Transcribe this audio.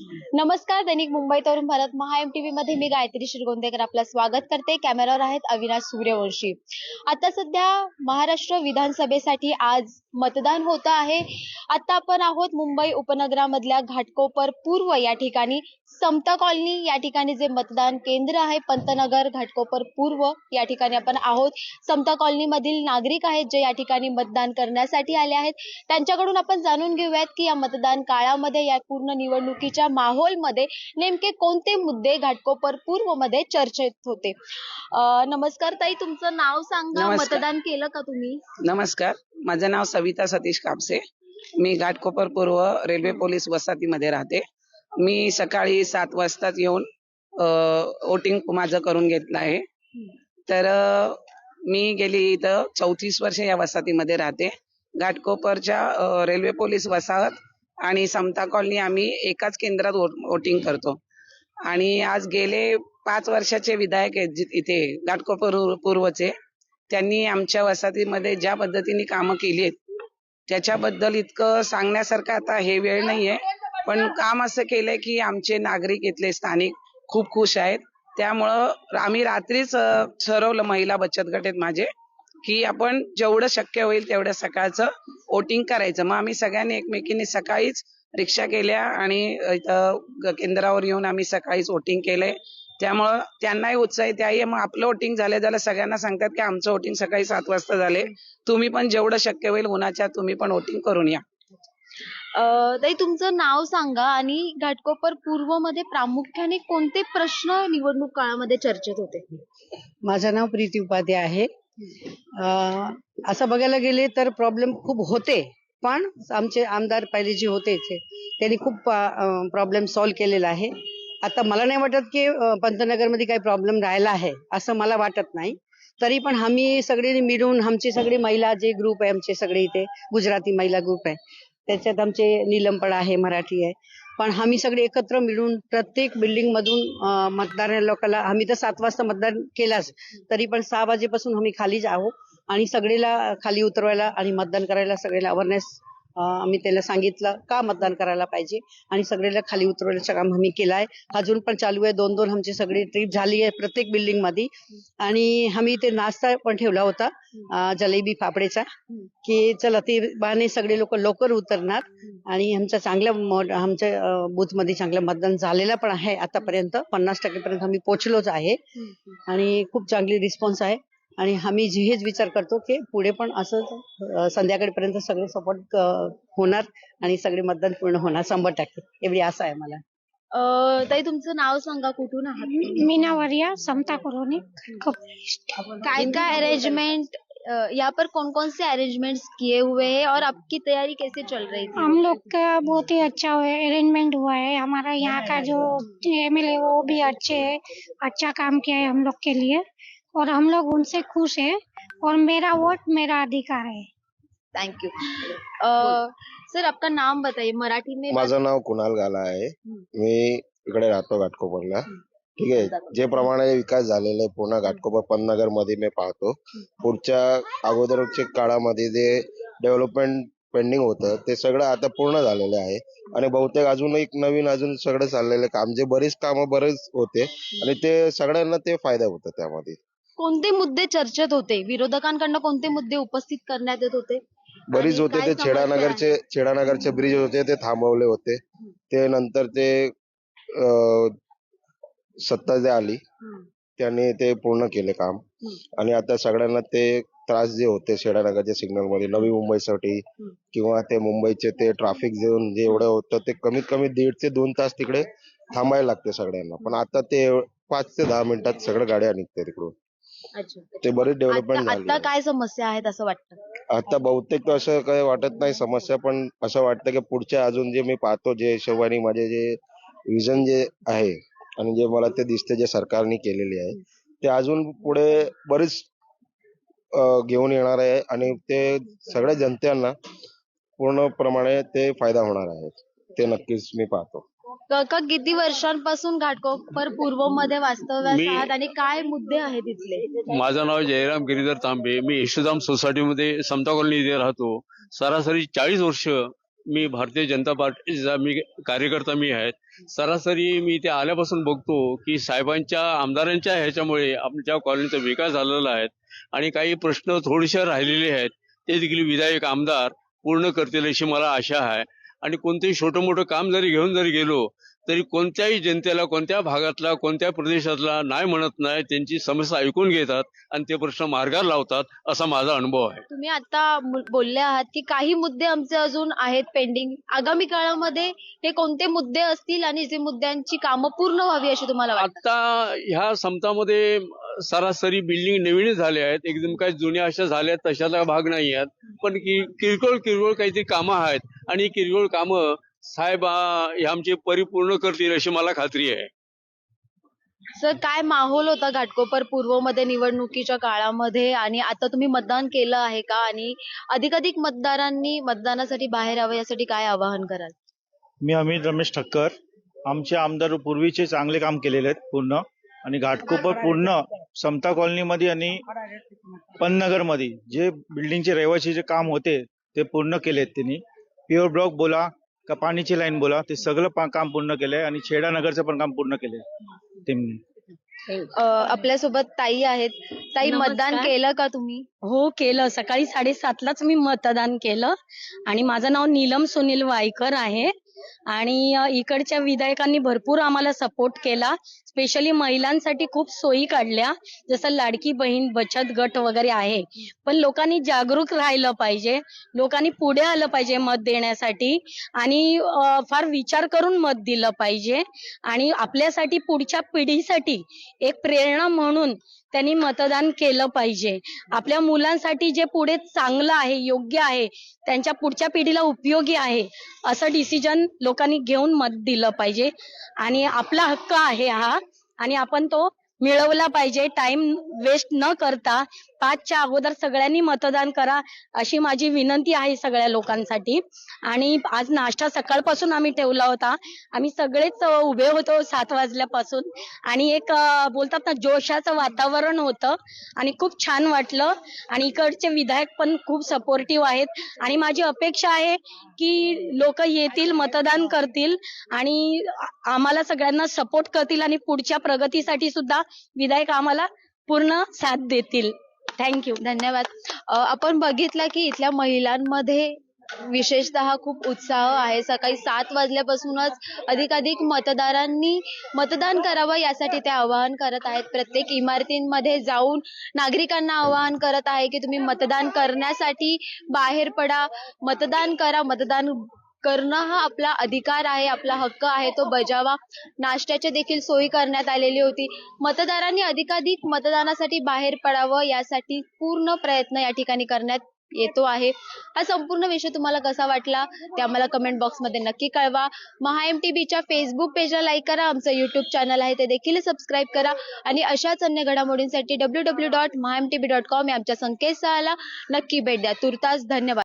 नमस्कार दैनिक मुंबई तरुण भारत महा M TV मध्ये मी गायत्री शिरगोंदेकर आपलं स्वागत करते. कॅमेरावर आहेत अविनाश सूर्यवंशी. आता सध्या महाराष्ट्र विधानसभेसाठी आज मतदान होतं आहे. आता आपण आहोत मुंबई उपनगरामधल्या घाटकोपर पूर्व या ठिकाणी. समता कॉलनी या ठिकाणी जे मतदान केंद्र आहे पंतनगर घाटकोपर पूर्व या ठिकाणी आपण आहोत. समता कॉलनी मधील नागरिक आहेत जे या ठिकाणी मतदान करण्यासाठी आले आहेत. त्यांच्याकडून आपण जाणून घेऊयात की या मतदान काळामध्ये या पूर्ण निवडणुकीच्या माहोलमध्ये नेमके कोणते मुद्दे घाटकोपर पूर्वमध्ये चर्चेत होते? नमस्कार ताई तुमचं नाव सांगा. मतदान केलं का तुम्ही? नमस्कार. माझं नाव सविता सतीश कापसे. मी घाटकोपर पूर्व रेल्वे पोलीस वसाहतीमध्ये राहते. मी सकाळी सात वाजताच येऊन वोटिंग माझं करून घेतलं आहे. तर मी गेली इथं चौतीस वर्ष या वसाहतीमध्ये राहते. घाटकोपरच्या रेल्वे पोलीस वसाहत आणि समता कॉलनी आम्ही एकाच केंद्रात वोटिंग करतो. आणि आज गेले पाच वर्षाचे विधायक आहेत इथे घाटकोपर पूर्वचे त्यांनी आमच्या वसाहतीमध्ये ज्या पद्धतीने कामं केली आहेत त्याच्याबद्दल इतकं सांगण्यासारखं आता हे वेळ नाहीये. पण काम असं केलंय की आमचे नागरिक इथले स्थानिक खूप खुश आहेत. त्यामुळं आम्ही रात्रीच ठरवलं महिला बचत गट आहेत माझे की आपण जेवढं शक्य होईल तेवढं सकाळचं वोटिंग करायचं. मग आम्ही सगळ्यांनी एकमेकींनी सकाळीच रिक्षा केल्या आणि इथं केंद्रावर येऊन आम्ही सकाळीच वोटिंग केलंय. त्यामुळं त्यांनाही उत्साह आहे मग आपलं वोटिंग झालं झालं सगळ्यांना सांगतात की आमचं वोटिंग सकाळी सात वाजता झाले तुम्ही पण जेवढं शक्य होईल उन्हाच्या तुम्ही पण वोटिंग करून या. अं, ताई तुमचं नाव सांगा आणि घाटकोपर पूर्वमध्ये प्रामुख्याने कोणते प्रश्न निवडणूक काळामध्ये चर्चेत होते? माझं नाव प्रीती उपाध्याय आहे. अं, असं बघायला गेले तर प्रॉब्लेम खूप होते पण आमचे आमदार पहिले जे होते ते त्यांनी खूप प्रॉब्लेम सॉल्व्ह केलेला आहे. आता मला नाही वाटत की पंतनगरमध्ये काही प्रॉब्लेम राहिला आहे असं मला वाटत नाही. तरी पण आम्ही सगळे मिळून आमची सगळे महिला जे ग्रुप आहे आमचे सगळे इथे गुजराती महिला ग्रुप आहे. त्याच्यात आमचे निलंपड आहे मराठी आहे. पण आम्ही सगळे एकत्र मिळून प्रत्येक बिल्डिंग मधून मतदार लोकांना आम्ही तर सात वाजता मतदान केलाच. तरी पण सहा वाजेपासून आम्ही खालीच आहोत आणि सगळेला खाली उतरवायला आणि मतदान करायला सगळ्याला अवेअरनेस आम्ही त्याला सांगितलं का मतदान करायला पाहिजे? आणि सगळ्याला खाली उतरवण्याचं काम आम्ही केलं आहे अजून पण चालू आहे. दोन दोन आमची सगळी ट्रिप झाली आहे प्रत्येक बिल्डिंगमध्ये आणि आम्ही ते नाश्ता पण ठेवला होता जलेबी फापडेचा की चला ते बाने सगळे लोक लवकर उतरणार. आणि आमच्या चांगल्या आमच्या बूथमध्ये चांगलं मतदान झालेलं पण आहे आतापर्यंत. पन्नास टक्केपर्यंत आम्ही पोहोचलोच आहे. आणि खूप चांगली रिस्पॉन्स आहे. आणि आम्ही जे हेच विचार करतो की पुढे पण असं संध्याकाळपर्यंत सगळे सपोर्ट होणार आणि सगळे मतदान पूर्ण होणार शंभर टक्के. एवढी आशा आहे मला. अं, ताई तुमचं नाव सांगा कुठून आहात मीना वरिया समता कॉलोनी काय काय अरेंजमेंट यहाँ पर कौन कौन से अरेंजमेंट्स किए हुए हैं और आपकी तैयारी कैसे चल रही थी? हम लोग का बहुत ही अच्छा अरेंजमेंट हुआ है। हमारा यहाँ का जो एमएलए वो भी अच्छे है अच्छा काम किया है हम लोग के लिए। और हम लोग उनसे खुश है और मेरा वोट मेरा अधिकार है। थैंक यू सर आपका नाम बताइए मराठी में माझं नाव कुणाल गाला आहे. मी इकडे राहतो घाटकोपरला. ठीक आहे? जे प्रमाणे विकास झालेला आहे पूर्ण घाटकोपर पन्नगरमध्ये मी पाहतो. पुढच्या अगोदरच्या काळामध्ये जे डेव्हलपमेंट पेंडिंग होतं ते सगळं आता पूर्ण झालेलं आहे. आणि बहुतेक अजून एक नवीन अजून सगळं चाललेलं काम जे बरीच कामं बरेच होते. आणि ते सगळ्यांना ते फायदा होतो त्यामध्ये. कोणते मुद्दे चर्चेत होते? विरोधकांकडनं कोणते मुद्दे उपस्थित करण्यात येत होते? बरीच होते ते छेडानगरचे छेडानगरचे ब्रिज होते ते थांबवले होते. ते नंतर ते अं, सत्ता जे आली. त्यांनी ते पूर्ण केले काम. आणि आता सगळ्यांना ते त्रास जे होते शेडानगरच्या सिग्नलमध्ये नवी मुंबईसाठी. किंवा ते मुंबईचे ते ट्रॅफिक झोन जे एवढं होतं ते कमीत कमी दीड ते दोन तास तिकडे थांबायला लागते सगळ्यांना. पण आता ते पाच ते दहा मिनिटात सगळं गाड्या निघते तिकडून ते बरेच डेव्हलपमेंट आता झाले. आता काय समस्या आहेत असं वाटतं? आता बहुतेक तर असं काही वाटत नाही समस्या पण असं वाटतं की पुढच्या अजून जे मी पाहतो जे हिशोबाने माझे जे विजन जे आहे आणि जे मला ते दिसते जे सरकारने केलेले आहे ते अजून पुढे बरीच अं, घेऊन येणार आहे आणि ते सगळ्या जनतेला पूर्णप्रमाणे ते फायदा होणार आहे. ते नक्कीच मी पाहतो. काका किती वर्षांपासून घाटकोपर पूर्वमध्ये वास्तव्यास मी- आहात आणि काय मुद्दे आहेत तिथले माझं नाव जयराम गिरीधर तांबे. मी यशोधाम सोसायटीमध्ये समता कॉलनी इथे राहतो. सरासरी चाळीस वर्ष मी भारतीय जनता पार्टीचा मी कार्यकर्ता मी आहे. सरासरी मी इथे आल्यापासून बघतो की साहेबांच्या आमदारांच्या ह्याच्यामुळे आमच्या कॉलनीचा विकास झालेला आहे आणि काही प्रश्न थोडेसे राहिलेले आहेत. ते देखील विधायक आमदार पूर्ण करतील अशी मला आशा आहे. आणि कोणतंही छोटं मोठं काम जरी घेऊन जरी गेलो तरी कोणत्याही जनतेला कोणत्या भागातला कोणत्या प्रदेशातला नाही म्हणत नाही त्यांची समस्या ऐकून घेतात आणि ते प्रश्न मार्गावर लावतात असा माझा अनुभव आहे. तुम्ही आता बोलले आहात की काही मुद्दे आमचे अजून आहेत पेंडिंग. आगामी काळामध्ये हे कोणते मुद्दे असतील आणि जे मुद्द्यांची कामं पूर्ण व्हावी अशी तुम्हाला वाटतं? आता ह्या समतामध्ये सरासरी बिल्डिंग नवीनच झाल्या आहेत. एकदम काही जुन्या अशा झाल्या आहेत तशाला भाग नाही आहेत. पण कि किरकोळ किरकोळ काहीतरी कामं आहेत. आणि ही किरकोळ कामं साहेब हे आमचे परिपूर्ण करतील अशी मला खात्री आहे. सर काय माहोल होता घाटकोपर पूर्वमध्ये निवडणुकीच्या काळामध्ये? आणि आता तुम्ही मतदान केलं आहे का? आणि अधिकाधिक मतदारांनी मतदानासाठी बाहेर यावं यासाठी काय आवाहन कराल? मी अमित रमेश ठक्कर. आमचे आमदार पूर्वीचे चांगले काम केलेले आहेत पूर्ण. आणि घाटकोपर पूर्ण समता कॉलनीमध्ये आणि पननगरमध्ये जे बिल्डिंगचे रहिवासी जे काम होते ते पूर्ण केलेत त्यांनी. प्युअर ब्लॉक बोला का पाणीची लाईन बोला ते सगळं काम पूर्ण केलंय आणि छेडा नगरचं पण काम पूर्ण केलंय. त्यांनी. अ, आपल्यासोबत ताई आहेत. ताई. मतदान केलं का तुम्ही? हो केलं. सकाळी साडेसातलाच मी मतदान केलं. आणि माझं नाव नीलम सुनील वायकर आहे. आणि इकडच्या विधायकांनी भरपूर आम्हाला सपोर्ट केला. स्पेशली महिलांसाठी खूप सोयी काढल्या. जसं लाडकी बहीण बचत गट वगैरे आहे. पण लोकांनी जागरूक राहिलं पाहिजे. लोकांनी पुढे आलं पाहिजे मत देण्यासाठी. आणि फार विचार करून मत दिलं पाहिजे. आणि आपल्यासाठी पुढच्या पिढीसाठी एक प्रेरणा म्हणून त्यांनी मतदान केलं पाहिजे. आपल्या मुलांसाठी जे पुढे चांगलं आहे योग्य आहे त्यांच्या पुढच्या पिढीला उपयोगी आहे असं डिसिजन लोकांनी घेऊन मत दिलं पाहिजे. आणि आपला हक्क आहे हा. आणि आपण तो मिळवला पाहिजे. टाइम वेस्ट न करता पाचच्या अगोदर सगळ्यांनी मतदान करा अशी माझी विनंती आहे सगळ्या लोकांसाठी. आणि आज नाश्ता सकाळपासून आम्ही ठेवला होता. आम्ही सगळेच उभे होतो सात वाजल्यापासून. आणि एक बोलतात ना जोशाचं वातावरण होतं. आणि खूप छान वाटलं. आणि इकडचे विधायक पण खूप सपोर्टिव्ह आहेत. आणि माझी अपेक्षा आहे की लोक येतील मतदान करतील. आणि आम्हाला सगळ्यांना सपोर्ट करतील आणि पुढच्या प्रगतीसाठी सुद्धा विधायक आम्हाला पूर्ण साथ देतील. थँक्यू धन्यवाद. आपण बघितलं की इथल्या महिलांमध्ये विशेषतः खूप उत्साह आहे. सकाळी सात वाजल्यापासूनच अधिकाधिक मतदारांनी मतदान करावं यासाठी ते आवाहन करत आहेत. प्रत्येक इमारतींमध्ये जाऊन नागरिकांना आवाहन करत आहे की तुम्ही मतदान करण्यासाठी बाहेर पडा. मतदान करा. मतदान करणं हा आपला अधिकार आहे आपला हक्क आहे तो बजावा. नाश्त्याच्या देखील सोयी करण्यात आलेली होती. मतदारांनी अधिकाधिक मतदानासाठी बाहेर पडावं यासाठी पूर्ण प्रयत्न या ठिकाणी करण्यात येतो आहे. हा संपूर्ण विषय तुम्हाला कसा वाटला ते आम्हाला कमेंट बॉक्समध्ये नक्की कळवा. महा एम टी बीच्या फेसबुक पेजला लाईक करा आमचं युट्यूब चॅनल आहे ते देखील सबस्क्राईब करा. आणि अशाच अन्य घडामोडींसाठी W W dot Maha M T B dot com या आमच्या संकेतस्थळाला नक्की भेट द्या. तुर्तास धन्यवाद.